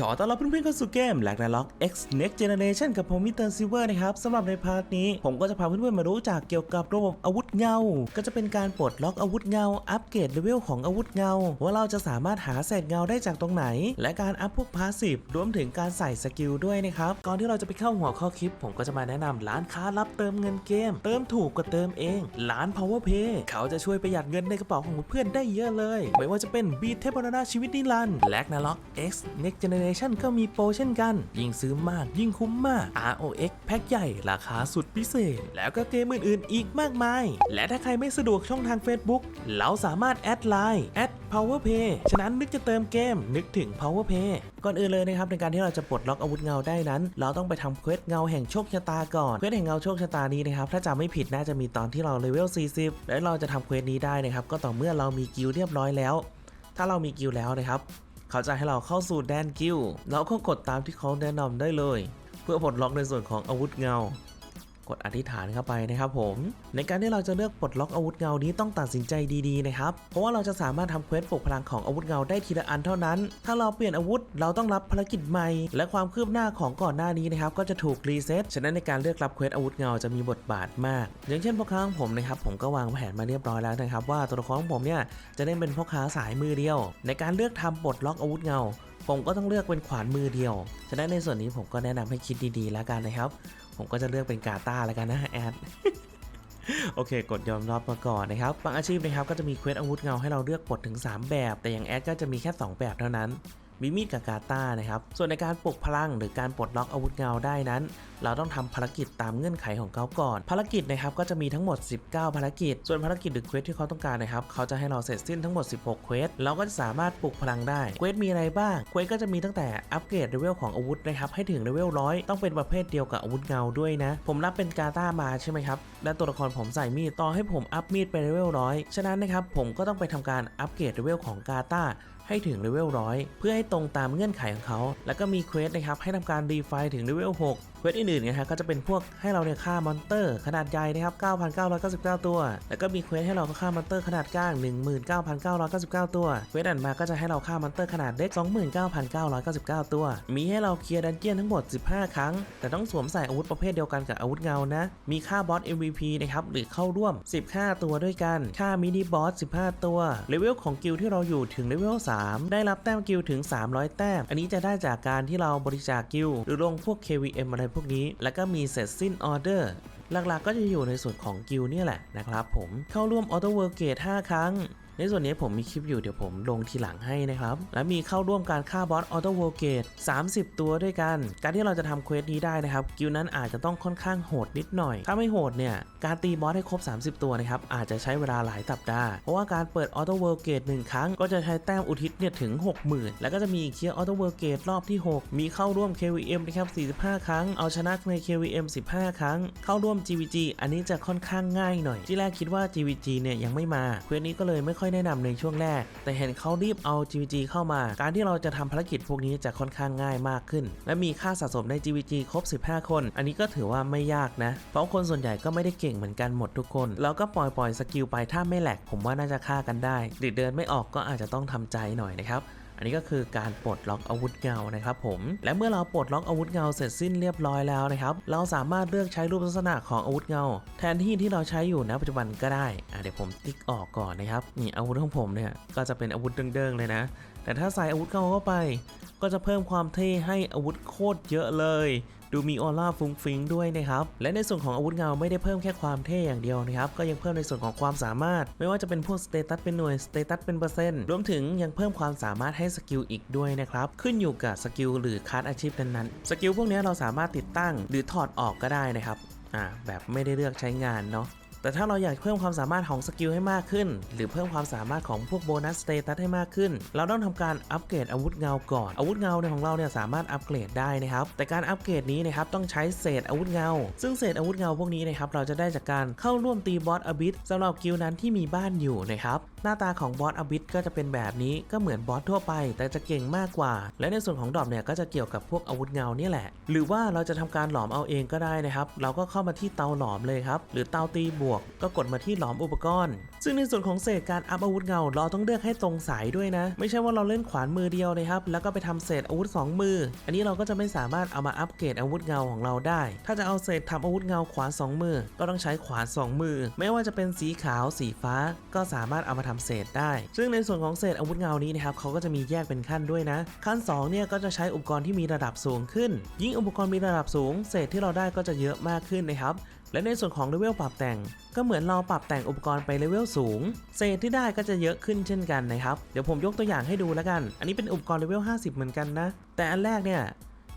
ขอต้อนรับเพื่อนๆเข้าสู่เกม l a g n a r o k X Next Generation กับผมมิเตอร์ซิเวอร์นะครับสำหรับในพาร์ทนี้ ผมก็จะพาเพื่อนๆมารู้จักเกี่ยวกับระบบอาวุธเงา ก็จะเป็นการปลดล็อกอาวุธเงา อัปเกรดเลเวลของอาวุธเงา ว่าเราจะสามารถหาเศษเงาได้จากตรงไหน และการอัพพวกพาสซีฟรวมถึงการใส่สกิลด้วยนะครับ ก่อนที่เราจะไปเข้าหัวข้อคลิป ผมก็จะมาแนะนำร้านค้ารับเติมเงินเกม เติมถูกกว่าเติมเอง ร้าน Power Pay เขาจะช่วยประหยัดเงินในกระเป๋าของเพื่อนได้เยอะเลย ไม่ว่าจะเป็นบีเทพนาชีวิตนิรันดร์และนาล็อก X Next Generation ก็มีโปรเช่นกัน ยิ่งซื้อมากยิ่งคุ้มมาก ROX แพ็คใหญ่ราคาสุดพิเศษ แล้วก็เกมอื่นๆ อีกมากมาย และถ้าใครไม่สะดวกช่องทาง Facebook เราสามารถแอดไลน์แอด PowerPay ฉะนั้นนึกจะเติมเกมนึกถึง PowerPay ก่อนอื่นเลยนะครับในการที่เราจะปลดล็อกอาวุธเงาได้นั้น เราต้องไปทำเควสเงาแห่งโชคชะตาก่อนเควสแห่งเงาโชคชะตานี้นะครับถ้าจำไม่ผิดน่าจะมีตอนที่เราเลเวล 40 และเราจะทำเควสนี้ได้นะครับก็ต่อเมื่อเรามีกิลเรียบร้อยแล้ว ถ้าเรามีกิลแล้วนะครับ เขาจะให้เราเข้าสู่แดนกิลด์เราก็กดตามที่เขาแนะนำได้เลย เพื่อปลดล็อกในส่วนของอาวุธเงา กดอธิษฐานเข้าไปนะครับผมในการที่เราจะเลือกปลดล็อกอาวุธเงานี้ต้องตัดสินใจดีๆนะครับเพราะว่าเราจะสามารถทำเควสปลุกพลังของอาวุธเงาได้ทีละอันเท่านั้น ถ้าเราเปลี่ยนอาวุธเราต้องรับภารกิจใหม่ และความคืบหน้าของก่อนหน้านี้นะครับก็จะถูกรีเซ็ตฉะนั้นในการเลือกรับเควสอาวุธเงาจะมีบทบาทมาก อย่างเช่นพ่อค้าของผมนะครับผมก็วางแผนมาเรียบร้อยแล้วนะครับว่าตัวละครของผมเนี่ยจะได้เป็นพ่อค้าสายมือเดียว ในการเลือกทำปลดล็อกอาวุธเงา ผมก็ต้องเลือกเป็นขวานมือเดียว ฉะนั้นในส่วนนี้ผมก็แนะนำให้คิดดีๆแล้วกันนะครับ ผมก็จะเลือกเป็นกาตาแล้วกันนะแอดโอเค กดยอมรับมาก่อนนะครับ บางอาชีพนะครับก็จะมีเควสอาวุธเงาให้เราเลือกปลดถึง 3 แบบ แต่อย่างแอดก็จะมีแค่ 2 แบบเท่านั้น มีมีดกับกาตานะครับ ส่วนในการปลุกพลังหรือการปลดล็อกอาวุธเงาได้นั้น เราต้องทำภารกิจตามเงื่อนไขของเขาก่อน ภารกิจนะครับก็จะมีทั้งหมด 19 ภารกิจ ส่วนภารกิจหรือเควสที่เขาต้องการนะครับ เขาจะให้เราเสร็จสิ้นทั้งหมด 16 เควส เราก็จะสามารถปลุกพลังได้ เควสมีอะไรบ้าง เควสก็จะมีตั้งแต่อัปเกรดเลเวลของอาวุธนะครับ ให้ถึงเลเวลร้อยต้องเป็นประเภทเดียวกับอาวุธเงาด้วยนะ ผมรับเป็นกาตามาใช่ไหมครับ และตัวละครผมใส่มีด ต่อให้ผมอัพมีดไปเลเวลร้อยฉะนั้นนะครับผมก็ต้องไปทำการอัปเกรดเลเวลของกาตา ให้ถึงเลเวลร้อยเพื่อให้ตรงตามเงื่อนไขของเขา แล้วก็มีเควสนะครับให้ทำการรีไฟล์ถึงเลเวล6เควสอื่นๆนะฮะก็จะเป็นพวกให้เราเนี่ยฆ่ามอนเตอร์ขนาดใหญ่นะครับ 9,999 ตัว แล้วก็มีเควสให้เราฆ่ามอนเตอร์ขนาดกลาง 19,999 ตัว เควสอันมาก็จะให้เราฆ่ามอนเตอร์ขนาดเล็ก 29,999 ตัว มีให้เราเคลียร์ดันเจียนทั้งหมด 15 ครั้ง แต่ต้องสวมใส่อาวุธประเภทเดียวกันกับอาวุธเงานะ มีค่าบอส MVP นะครับหรือเข้าร่วม 15 ตัวด้วยกันค่ามินิบอส 15 ตัว เลเวลของกิลที่เราอยู่ถึงเลเวล3ได้รับแต้มกิลถึง 300 แต้ม อันนี้จะได้จากการที่เราบริจาคกิลหรือลงพวก KVM อะไรพวกนี้ แล้วก็มีเสร็จสิ้นออเดอร์หลักๆ ก็จะอยู่ในส่วนของกิลเนี่ยแหละนะครับผมเข้าร่วมออโต้เวิร์เกต5ครั้ง ในส่วนนี้ผมมีคลิปอยู่เดี๋ยวผมลงทีหลังให้นะครับ และมีเข้าร่วมการฆ่าบอสออโต้โวเกต30 ตัวด้วยกัน การที่เราจะทำเควสนี้ได้นะครับกิลนั้นอาจจะต้องค่อนข้างโหดนิดหน่อย ถ้าไม่โหดเนี่ยการตีบอสให้ครบ 30 ตัวนะครับอาจจะใช้เวลาหลายสัปดาห์เพราะว่าการเปิดออโต้โวเกต1ครั้ง ก็จะใช้แต้มอุทิศเนี่ยถึง 60,000 แล้วก็จะมีเคลียร์ออโต้โวเกตรอบที่ 6 มีเข้าร่วม KVM นะครับ45 ครั้ง เอาชนะใน KVM 15 ครั้ง เข้าร่วม GVG อันนี้จะค่อนข้างง่ายหน่อย ที่แรกคิดว่า GVG เนี่ยยังไม่มาเควสนี้ก็เลยไม่ค่อยแนะนำในช่วงแรก แต่เห็นเขารีบเอา GVG เข้ามา การที่เราจะทำภารกิจพวกนี้จะค่อนข้างง่ายมากขึ้น และมีค่าสะสมใน GVG ครบ 15 คน อันนี้ก็ถือว่าไม่ยากนะ เพราะคนส่วนใหญ่ก็ไม่ได้เก่งเหมือนกันหมดทุกคน เราก็ปล่อยปล่อยสกิลไปถ้าไม่แหลก ผมว่าน่าจะฆ่ากันได้หรือเดินไม่ออกก็อาจจะต้องทำใจหน่อยนะครับ อันนี้ก็คือการปลดล็อกอาวุธเงานะครับผม และเมื่อเราปลดล็อกอาวุธเงาเสร็จสิ้นเรียบร้อยแล้วนะครับ เราสามารถเลือกใช้รูปลักษณะของอาวุธเงา แทนที่ที่เราใช้อยู่ณปัจจุบันก็ได้อะเดี๋ยวผมติ๊กออกก่อนนะครับนี่อาวุธของผมเนี่ยก็จะเป็นอาวุธเด้งๆเลยนะ แต่ถ้าใส่อาวุธเงาเข้าไป ก็จะเพิ่มความเท่ให้อาวุธโคตรเยอะเลย ดูมีออร่าฟุ้งฟิ้งด้วยนะครับ และในส่วนของอาวุธเงาไม่ได้เพิ่มแค่ความเท่อย่างเดียวนะครับ ก็ยังเพิ่มในส่วนของความสามารถ ไม่ว่าจะเป็นพวกสเตตัสเป็นหน่วยสเตตัสเป็นเปอร์เซ็นต์รวมถึงยังเพิ่มความสามารถให้สกิลอีกด้วยนะครับ ขึ้นอยู่กับสกิลหรือคัสอาชีพนั้นๆ สกิลพวกนี้เราสามารถติดตั้ง หรือถอดออกก็ได้นะครับ อ่าแบบไม่ได้เลือกใช้งานเนาะ แต่ถ้าเราอยากเพิ่มความสามารถของสกิลให้มากขึ้น หรือเพิ่มความสามารถของพวกโบนัสสเตตัสให้มากขึ้น เราต้องทำการอัปเกรดอาวุธเงาก่อนอาวุธเงาเนี่ยของเราเนี่ยสามารถอัปเกรดได้นะครับ แต่การอัปเกรดนี้นะครับต้องใช้เศษอาวุธเงา ซึ่งเศษอาวุธเงาพวกนี้นะครับเราจะได้จากการเข้าร่วมตีบอสอบิสสำหรับกิลนั้นที่มีบ้านอยู่นะครับหน้าตาของบอสอบิสก็จะเป็นแบบนี้ก็เหมือนบอสทั่วไป แต่จะเก่งมากกว่า และในส่วนของดรอปเนี่ยก็จะเกี่ยวกับพวกอาวุธเงาเนี่ยแหละ หรือว่าเราจะทำการหลอมเอาเองก็ได้นะครับ เราก็เข้ามาที่เตาหลอมเลยครับหรือเตาตีบวกก ก็กดมาที่หลอมอุปกรณ์ ซึ่งในส่วนของเศษการอัพอาวุธเงาเราต้องเลือกให้ตรงสายด้วยนะ ไม่ใช่ว่าเราเล่นขวานมือเดียวนะครับ แล้วก็ไปทำเศษอาวุธสองมือ อันนี้เราก็จะไม่สามารถเอามาอัปเกรดอาวุธเงาของเราได้ ถ้าจะเอาเศษทำอาวุธเงาขวานสองมือ ก็ต้องใช้ขวานสองมือ ไม่ว่าจะเป็นสีขาวสีฟ้า ก็สามารถเอามาทำเศษได้ ซึ่งในส่วนของเศษอาวุธเงานี้นะครับเขาก็จะมีแยกเป็นขั้นด้วยนะ ขั้นสองเนี่ยก็จะใช้อุปกรณ์ที่มีระดับสูงขึ้น ยิ่งอุปกรณ์มีระดับสูง เศษที่เราได้ก็จะเยอะมากขึ้นนะครับ และในส่วนของเลเวลปรับแต่ง ก็เหมือนเราปรับแต่งอุปกรณ์ไปเลเวลสูง เศษที่ได้ก็จะเยอะขึ้นเช่นกันนะครับ เดี๋ยวผมยกตัวอย่างให้ดูแล้วกัน อันนี้เป็นอุปกรณ์เลเวล 50 เหมือนกันนะ แต่อันแรกเนี่ย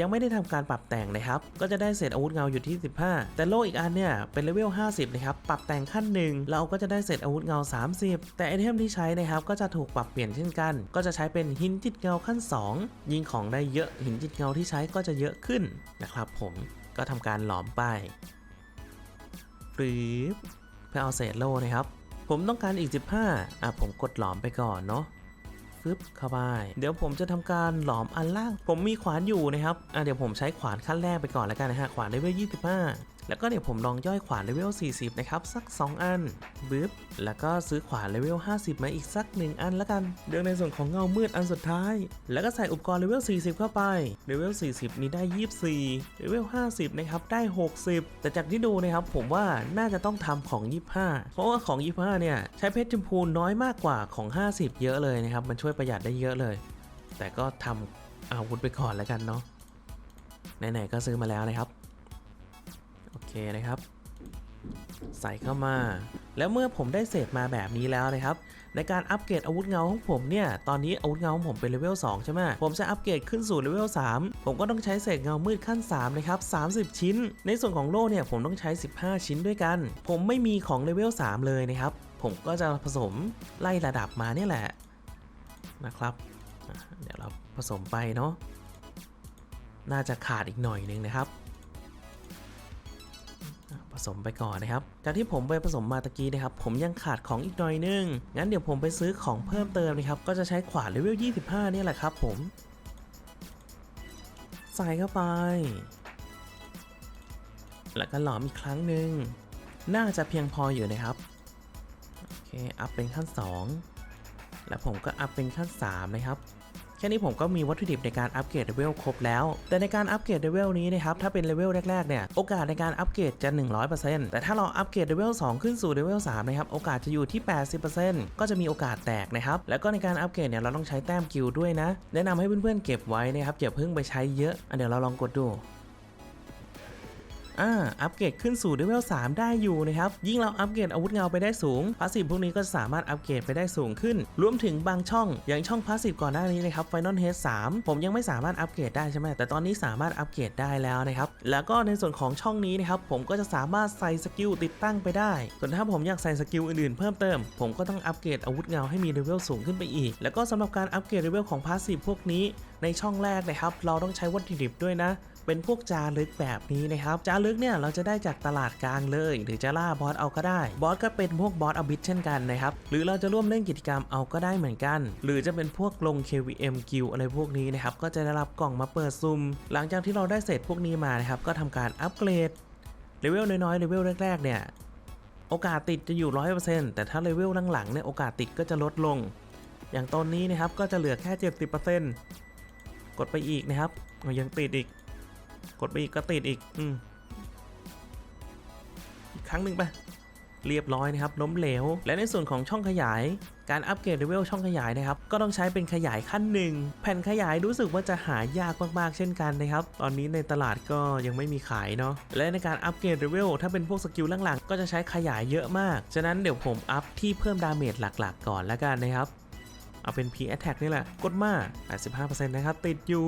ยังไม่ได้ทำการปรับแต่งนะครับ ก็จะได้เศษอาวุธเงาอยู่ที่ 15 แต่โล่อีกอันเนี่ยเป็นเลเวล 50 นะครับ ปรับแต่งขั้นหนึ่งเราก็จะได้เศษอาวุธเงา 30 แต่ไอเทมที่ใช้นะครับก็จะถูกปรับเปลี่ยนเช่นกัน ก็จะใช้เป็นหินจิตเงาขั้น 2 ยิงของได้เยอะหินจิตเงาที่ใช้ก็จะเยอะขึ้นนะครับผม ก็ทำการหลอมไป ปรื๊บเพื่อเอาเศษโลนะครับ ผมต้องการอีก 15อะผมกดหลอมไปก่อนเนาะฟึบเข้าไปเดี๋ยวผมจะทำการหลอมอันล่าง ผมมีขวานอยู่นะครับอะเดี๋ยวผมใช้ขวานขั้นแรกไปก่อนแล้วกันนะฮะขวานเลเวล25 แล้วก็เดี๋ยวผมลองย่อยขวานเลเวล 40 นะครับ สัก 2 อันบึ๊บแล้วก็ซื้อขวานเลเวล 50 มาอีกสัก 1 อันแล้วกันเดี๋ยวในส่วนของเงามืดอันสุดท้าย แล้วก็ใส่อุปกรณ์เลเวล 40 เข้าไปเลเวล 40 นี้ได้ 24เลเวล 50 นะครับ ได้ 60 แต่จากที่ดูนะครับผมว่าน่าจะต้องทำของ 25 เพราะว่าของ 25 เนี่ย ใช้เพชรชมพูน้อยมากกว่าของ 50 เยอะเลยนะครับ มันช่วยประหยัดได้เยอะเลย แต่ก็ทำอาวุธไปก่อนแล้วกันเนาะไหนๆก็ซื้อมาแล้วนะครับ นะครับ ใส่เข้ามา แล้วเมื่อผมได้เศษมาแบบนี้แล้วนะครับ ในการอัปเกรดอาวุธเงาของผมเนี่ย ตอนนี้อาวุธเงาของผมเป็นเลเวล2ใช่ไหมผมจะอัปเกรดขึ้นสู่เลเวล3ผมก็ต้องใช้เศษเงามืดขั้น3นะครับ30 ชิ้น ในส่วนของโล่เนี่ยผมต้องใช้ 15 ชิ้นด้วยกัน ผมไม่มีของเลเวล3เลยนะครับ ผมก็จะผสมไล่ระดับมาเนี่ยแหละนะครับเดี๋ยวเราผสมไปเนาะน่าจะขาดอีกหน่อยนึงนะครับ ผสมไปก่อนนะครับ จากที่ผมไปผสมมาตะกี้นะครับ ผมยังขาดของอีกหน่อยนึง งั้นเดี๋ยวผมไปซื้อของเพิ่มเติมนะครับ ก็จะใช้ขวานเลเวล 25เนี่ยแหละครับผม ใส่เข้าไป แล้วก็หลอมอีกครั้งหนึ่ง น่าจะเพียงพออยู่นะครับ โอเค อัพเป็นขั้น 2 แล้วผมก็อัพเป็นขั้น 3 นะครับ แค่นี้ผมก็มีวัตถุดิบในการอัปเกรดเลเวลครบแล้ว แต่ในการอัปเกรดเลเวลนี้นะครับถ้าเป็นเลเวลแรกๆเนี่ยโอกาสในการอัปเกรดจะ 100%แต่ถ้าเราอัปเกรดเลเวล2ขึ้นสู่เลเวล3นะครับโอกาสจะอยู่ที่ 80%ก็จะมีโอกาสแตกนะครับแล้วก็ในการอัปเกรดเนี่ยเราต้องใช้แต้มกิลด้วยนะ แนะนำให้เพื่อนๆเก็บไว้นะครับอย่าเพิ่งไปใช้เยอะอะเดี๋ยวเราลองกดดู อ่าอัปเกรดขึ้นสู่เลเวล3ได้อยู่นะครับ ยิ่งเราอัปเกรดอาวุธเงาไปได้สูงพาสซีฟพวกนี้ก็สามารถอัปเกรดไปได้สูงขึ้น รวมถึงบางช่องอย่างช่องพาสซีฟก่อนหน้านี้นะครับ Final Head 3ผมยังไม่สามารถอัปเกรดได้ใช่ไหมแต่ตอนนี้สามารถอัปเกรดได้แล้วนะครับ แล้วก็ในส่วนของช่องนี้นะครับผมก็จะสามารถใส่สกิลติดตั้งไปได้ ส่วนถ้าผมอยากใส่สกิลอื่นๆเพิ่มเติม ผมก็ต้องอัปเกรดอาวุธเงาให้มีเลเวลสูงขึ้นไปอีก แล้วก็สำหรับการอัปเกรดเลเวลของพาสซีฟพวกนี้ในช่องแรกนะครับ เราต้องใช้วัตถุดิบด้วยนะ เป็นพวกจารึกแบบนี้นะครับจารึกเนี่ยเราจะได้จากตลาดกลางเลยหรือจะล่าบอสเอาก็ได้บอสก็เป็นพวกบอสอบิทเช่นกันนะครับหรือเราจะร่วมเล่นกิจกรรมเอาก็ได้เหมือนกัน หรือจะเป็นพวกลง KVM กิลอะไรพวกนี้นะครับก็จะได้รับกล่องมาเปิดซุ่มหลังจากที่เราได้เสร็จพวกนี้มานะครับก็ทำการอัปเกรดเลเวลน้อยๆเลเวลแรกๆเนี่ยโอกาสติดจะอยู่ 100%แต่ถ้าเลเวลหลังๆเนี่ยโอกาสติดก็จะลดลง อย่างตอนนี้นะครับก็จะเหลือแค่ 70%กดไปอีกนะครับยังติดอีก กดไปอีกก็ติดอีกอืมอีกครั้งหนึ่งไปเรียบร้อยนะครับล้มเหลว และในส่วนของช่องขยายการอัปเกรดเลเวลช่องขยายนะครับ ก็ต้องใช้เป็นขยายขั้นหนึ่งแผ่นขยายรู้สึกว่าจะหายากมากๆ เช่นกันนะครับ ตอนนี้ในตลาดก็ยังไม่มีขายเนาะและในการอัปเกรดเลเวลถ้าเป็นพวกสกิลหลังๆก็จะใช้ขยายเยอะมาก ฉะนั้นเดี๋ยวผมอัพที่เพิ่มดาเมจหลักๆ ก่อนแล้วกันนะครับ เอาเป็น P Attack นี่แหละ กดมา 85%นะครับติดอยู่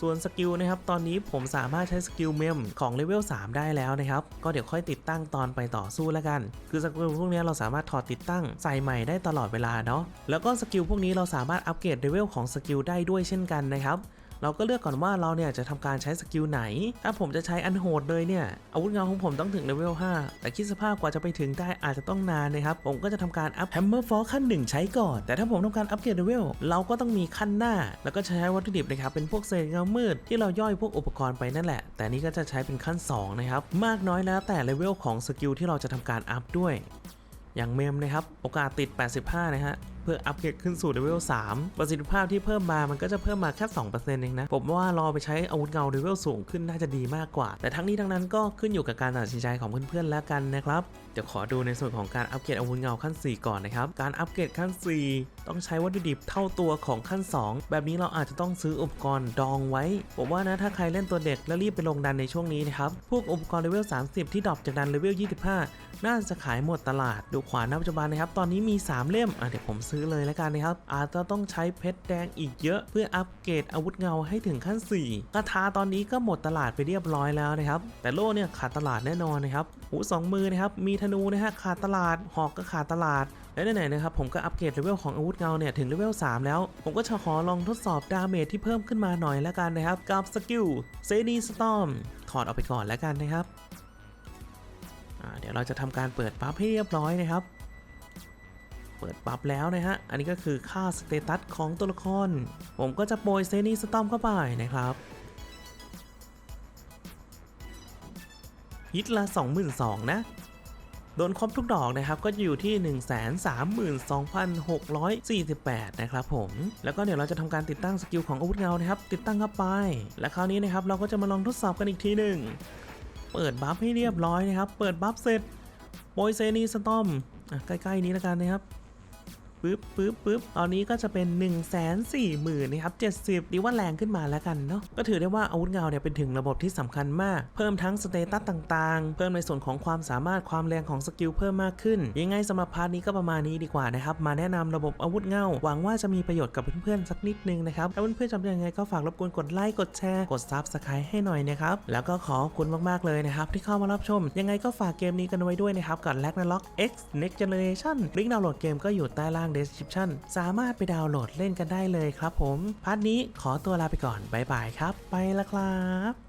ส่วนสกิลนะครับตอนนี้ผมสามารถใช้สกิลเมมของเลเวล3ได้แล้วนะครับ ก็เดี๋ยวค่อยติดตั้งตอนไปต่อสู้แล้วกัน คือสกิลพวกนี้เราสามารถถอดติดตั้งใส่ใหม่ได้ตลอดเวลาเนาะแล้วก็สกิลพวกนี้เราสามารถอัปเกรดเลเวลของสกิลได้ด้วยเช่นกันนะครับ เราก็เลือกก่อนว่าเราเนี่ยจะทำการใช้สกิลไหน ถ้าผมจะใช้อันโหดเลยเนี่ย อาวุธเงาของผมต้องถึงเลเวล 5 แต่คิดสภาพกว่าจะไปถึงได้อาจจะต้องนานนะครับ ผมก็จะทำการอัพแฮมเมอร์ฟอขั้นหนึ่งใช้ก่อน แต่ถ้าผมต้องการอัพเกรดเลเวล เราก็ต้องมีขั้นหน้า แล้วก็ใช้วัตถุดิบนะครับ เป็นพวกเศษเงามืดที่เราย่อยพวกอุปกรณ์ไปนั่นแหละ แต่นี่ก็จะใช้เป็นขั้น 2 นะครับ มากน้อยแล้วแต่เลเวลของสกิลที่เราจะทำการอัพด้วย อย่างเมมนะครับ โอกาสติด 85 นะฮะ เพื่ออัปเกรดขึ้นสู่เลเวล3ประสิทธิภาพที่เพิ่มมามันก็จะเพิ่มมาแค่2%เองนะ ผมว่ารอไปใช้อาวุธเงาเลเวลสูงขึ้นน่าจะดีมากกว่า แต่ทั้งนี้ทั้งนั้นก็ขึ้นอยู่กับการตัดสินใจของเพื่อนๆแล้วกันนะครับเดี๋ยวขอดูในส่วนของการอัปเกรดอาวุธเงาขั้น 4 ก่อนนะครับ การอัปเกรดขั้น 4 ต้องใช้วัตถุดิบเท่าตัวของขั้น 2 แบบนี้เราอาจจะต้องซื้ออุปกรณ์ดองไว้ ผมว่านะถ้าใครเล่นตัวเด็กแล้วรีบไปลงดันในช่วงนี้นะครับ พวกอุปกรณ์เลเวล 30 ที่ดรอปจากดันเลเวล 25 น่าจะขายหมดตลาด ดูขวานณปัจจุบันนะครับ ตอนนี้มี 3 เล่ม อะเดี๋ยวผมซื้อเลยแล้วกันนะครับ อาจจะต้องใช้เพชรแดงอีกเยอะ เพื่ออัปเกรดอาวุธเงาให้ถึงขั้น4กระทาตอนนี้ก็หมดตลาดไปเรียบร้อยแล้วนะครับ แต่โล่เนี่ยขาดตลาดแน่นอนนะครับหูสองมือนะครับมีธนูนะฮะขาดตลาดหอกก็ขาดตลาดและไหนๆนะครับผมก็อัปเกรดเลเวลของอาวุธเงาเนี่ยถึงเลเวล3 แล้ว ผมก็จะขอลองทดสอบดาเมจที่เพิ่มขึ้นมาหน่อยแล้วกันนะครับกับสกิลเซนีสตอมถอดออกไปก่อนแล้วกันนะครับเดี๋ยวเราจะทำการเปิดปั๊บให้เรียบร้อยนะครับ เปิดปั๊บแล้วนะฮะ อันนี้ก็คือค่าสเตตัสของตัวละคร ผมก็จะโปรยเซนีสตอมเข้าไปนะครับฮิตละ 22,000นะ โดนครบทุกดอกนะครับ ก็อยู่ที่ 132,648 นะครับผม แล้วก็เดี๋ยวเราจะทำการติดตั้งสกิลของอาวุธเงานะครับ ติดตั้งเข้าไป และคราวนี้นะครับเราก็จะมาลองทดสอบกันอีกทีหนึ่ง เปิดบัฟให้เรียบร้อยนะครับ เปิดบัฟเสร็จโปรยเซนีสตอมใกล้ๆนี้แล้วกันนะครับ ปึ๊บปึ๊บปึ๊บตอนนี้ก็จะเป็น 1 4 0 0 0 0นะครับ70ดีว่าแรงขึ้นมาแล้วกันเนาะก็ถือได้ว่าอาวุธเงาเนี่ยเป็นถึงระบบที่สำคัญมาก เพิ่มทั้งสเตตัสต่างๆ เพิ่มในส่วนของความสามารถความแรงของสกิลเพิ่มมากขึ้น ยังไงสำหรับพาร์ทนี้ก็ประมาณนี้ดีกว่านะครับมาแนะนำระบบอาวุธเงา หวังว่าจะมีประโยชน์กับเพื่อนๆสักนิดนึงนะครับถ้าเพื่อนๆจำเป็นยังไงก็ฝากรบกวนกดไลค์กดแชร์กดซับสไครต์ให้หน่อยนะครับแล้วก็ขอบคุณมากๆเลยนะครับที่เข้ามารับชม ยังไงก็ฝากเกมนี้กันไว้ด้วยนะครับกับ l a g n a r o k X Next Generation ลิงก์ดาวน์โหลดเกมก็อยู่ใต้ล่าง description สามารถไปดาวน์โหลดเล่นกันได้เลยครับผมพาร์ทนี้ขอตัวลาไปก่อน บ๊ายบายครับ ไปละครับ